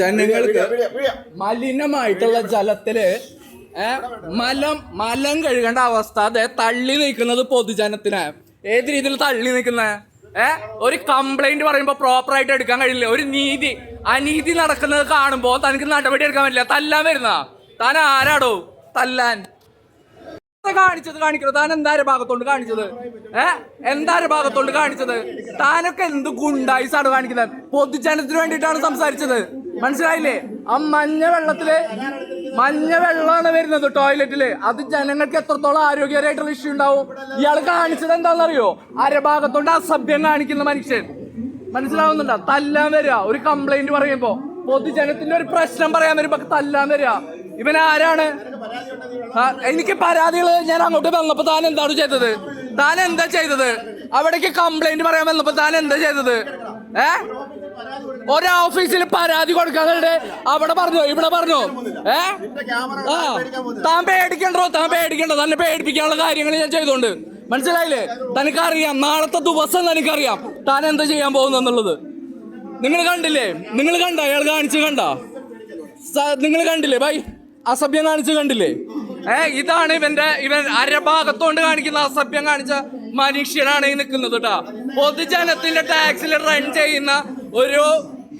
ജനങ്ങൾക്ക് മലിനമായിട്ടുള്ള ജലത്തിൽ മലം മലം കഴുകേണ്ട അവസ്ഥ അതെ തള്ളി നിൽക്കുന്നത് പൊതുജനത്തിന്. ഏത് രീതിയിൽ തള്ളി നിൽക്കുന്ന? ഏ ഒരു കംപ്ലൈന്റ് പറയുമ്പോ പ്രോപ്പർ ആയിട്ട് എടുക്കാൻ കഴിയില്ല? ഒരു നീതി. അനീതി നടക്കുന്നത് കാണുമ്പോ തനിക്ക് നടപടി എടുക്കാൻ പറ്റില്ല. തല്ലാൻ വരുന്ന? താൻ ആരാടോ? തല്ലാൻ. കാണിച്ചത് കാണിക്കണോ? താൻ എന്താ ഭാഗത്തോണ്ട് കാണിച്ചത്? ഏ എന്താ ഭാഗത്തോണ്ട് കാണിച്ചത്? താനൊക്കെ എന്ത് ഗുണ്ടായിസാണ് കാണിക്കുന്നത്? പൊതുജനത്തിന് വേണ്ടിയിട്ടാണ് സംസാരിച്ചത്. മനസ്സിലായില്ലേ? ആ മഞ്ഞ വെള്ളത്തിൽ മഞ്ഞ വെള്ളമാണ് വരുന്നത് ടോയ്ലറ്റിൽ. അത് ജനങ്ങൾക്ക് എത്രത്തോളം ആരോഗ്യകരമായിട്ടുള്ള ഇഷ്യൂ ഉണ്ടാവും? ഇയാൾ കാണിച്ചത് എന്താണെന്നറിയോ? അരഭാഗത്തോണ്ട് അസഭ്യം കാണിക്കുന്ന മനുഷ്യൻ. മനസ്സിലാവുന്നുണ്ടോ? തല്ലാൻ വരിക. ഒരു കംപ്ലൈന്റ് പറയുമ്പോ പൊതുജനത്തിന്റെ ഒരു പ്രശ്നം പറയാൻ വരുമ്പോ തല്ലാൻ വരിക. ഇവൻ ആരാണ്? എനിക്ക് പരാതികൾ ഞാൻ അങ്ങോട്ട് വന്നപ്പോ താൻ എന്താണ് ചെയ്തത്? താൻ എന്താ ചെയ്തത്? അവിടേക്ക് കംപ്ലൈന്റ് പറയാൻ വന്നപ്പോ താൻ എന്താ ചെയ്തത്? ഏ? ഒരു ഓഫീസിൽ പരാതി കൊടുക്കാതെ അവിടെ പറഞ്ഞു ഇവിടെ പറഞ്ഞു. ഏ? ആ താൻ പേടിക്കണ്ടോ? താൻ പേടിക്കണ്ടോ. തന്നെ പേടിപ്പിക്കാനുള്ള കാര്യങ്ങൾ ഞാൻ ചെയ്തോണ്ട്. മനസ്സിലായില്ലേ? തനിക്കറിയാം. നാളത്തെ ദിവസം തനിക്കറിയാം. താൻ എന്താ ചെയ്യാൻ പോകുന്നെന്നുള്ളത് നിങ്ങൾ കണ്ടില്ലേ? നിങ്ങൾ കണ്ട? അയാൾ കാണിച്ചു കണ്ട? നിങ്ങൾ കണ്ടില്ലേ? ബൈ. അസഭ്യം കാണിച്ചു കണ്ടില്ലേ? ഏ ഇതാണ് ഇവന്റെ ഇവൻ അരഭാഗത്തോണ്ട് കാണിക്കുന്ന അസഭ്യം കാണിച്ച മനുഷ്യനാണ് ഈ നിൽക്കുന്നത് കേട്ടാ. പൊതുജനത്തിന്റെ ടാക്സിൽ റൺ ചെയ്യുന്ന ഒരു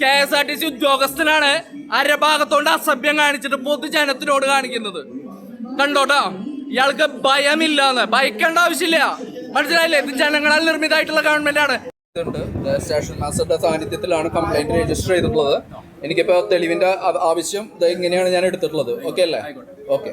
K S R T C ഉദ്യോഗസ്ഥനാണ് അരഭാഗത്തോണ്ട് അസഭ്യം കാണിച്ചിട്ട് പൊതുജനത്തിനോട് കാണിക്കുന്നത്. കണ്ടോട്ടാ? ഇയാൾക്ക് ഭയമില്ലാന്ന്. ഭയക്കേണ്ട ആവശ്യമില്ല. മനസ്സിലായില്ലേ? ഇത് ജനങ്ങളാൽ നിർമ്മിതമായിട്ടുള്ള ഗവൺമെന്റ് ആണ്. സ്റ്റേഷൻ മാസ്റ്ററുടെ സാന്നിധ്യത്തിലാണ് കംപ്ലൈന്റ് രജിസ്റ്റർ ചെയ്തിട്ടുള്ളത്. എനിക്കിപ്പോ തെളിവിന്റെ ആവശ്യം ഇങ്ങനെയാണ് ഞാൻ എടുത്തിട്ടുള്ളത്. ഓക്കെ അല്ലേ? ഓക്കെ